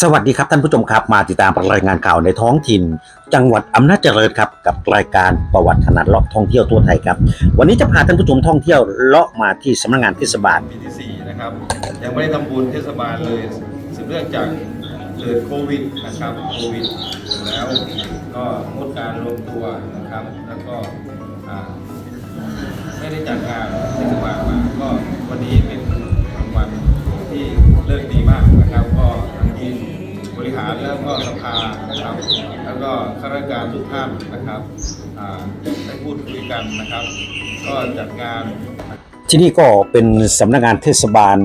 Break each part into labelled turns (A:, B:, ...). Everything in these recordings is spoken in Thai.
A: สวัสดีครับท่านผู้ชมครับมาติดตามรายงานข่าวในท้องถิ่น จังหวัดอำนาจเจริญครับกับรายการประวัติถนัดเลาะท่องเที่ยวทั่วไทยครับ วันนี้จะพาท่านผู้ชมท่องเที่ยวเลาะมาที่สำนักงานเทศบาล
B: ปีที่สี่นะครับยังไม่ได้ทำบุญเทศบาลเลยสืบเนื่องจากเกิดโควิดนะครับโควิดแล้วก็งดการรวมตัวนะครับ แล้วก็ไม่ได้จัดงานเทศบาลมาก็วันนี้เป็นวัลที่เลิกดีมากนะครับ ทีมบริหารแล้วก็สภานะครับ แล้วก็ข้าราชการทุกท่านนะครับได้พูดคุยกันนะครับ ก็จัดงาน
A: ที่นี่ก็เป็นสำนักงานเทศบาล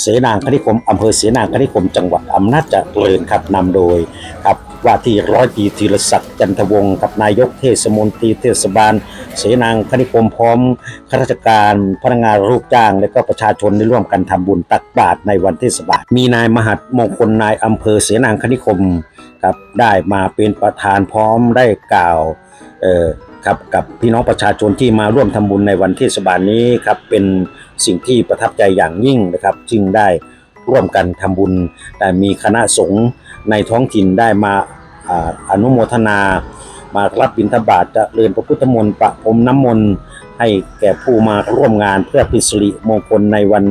A: เสนางคณิคมอำเภอเสนางคณิคมจังหวัดอำนาจเจริญครับนำโดยครับ ว่าที่ร้อยตีธีรศักดิ์จันทวงศ์กับนายกเทศมนตรีเทศบาล เสนางคณิคมพร้อมข้าราชการพนักงานลูกจ้าง และก็ประชาชนได้ร่วมกันทำบุญตักบาตรในวันเทศบาล มีนายมหัดมงคลนายอำเภอเสนางคณิคมครับได้มาเป็นประธานพร้อมได้กล่าวเอ่อครับกับพี่น้องประชาชนที่มาร่วมทำบุญในวันเทศบาลนี้ครับเป็นสิ่งที่ประทับใจอย่างยิ่งนะครับจึงได้ ร่วมกันทำบุญ แต่มีคณะสงฆ์ในท้องถิ่นได้มาอนุโมทนา มารับบิณฑบาตเจริญพระพุทธมนต์ประพรมน้ำมนต์ให้แก่ผู้มาร่วมงานเพื่อเป็นสิริมงคลในวัน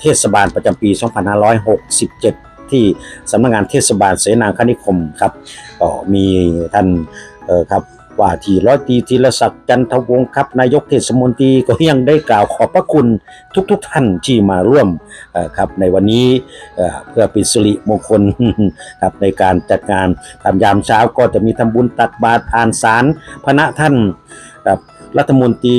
A: เทศบาลประจำปี 2567 ที่สำนักงานเทศบาลเสนางคณิคมครับก็มีท่านครับ ว่าที่ร้อยตรีธีรศักดิ์จันทวงศ์ครับนายกเทศมนตรีก็ยังได้กล่าวขอบพระคุณทุกๆทท่านที่มาร่วมครับในวันนี้เพื่อเป็นสิริมงคลครับในการจัดงานทำยามเช้าก็จะมีทำบุญตักบาตรอ่านสารพระท่านครับรัฐมนตรี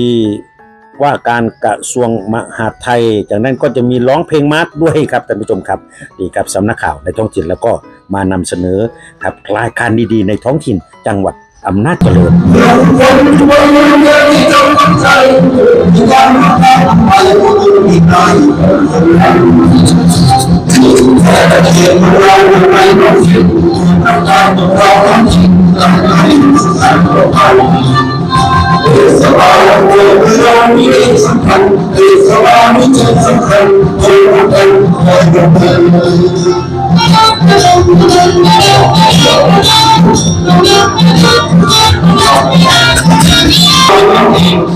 A: ว่าการกระทรวงมหาดไทย จากนั้นก็จะมีร้องเพลงมาร์ชด้วยครับท่านผู้ชมครับนี่ครับสำนักข่าวในท้องถิ่นแล้วก็มานำเสนอครับรายการดีๆในท้องถิ่นจังหวัด อำนาจเจริญ
C: สบายเกิดเรามีสำคัญสบายมีใจสำคัญคอยรักกันคอยรักกันสังคมมาลาสิ้นดีชีวิตสังคมไปถ้าผู้เบื่อเลยเรื่อยๆทำไปก่อน ทำ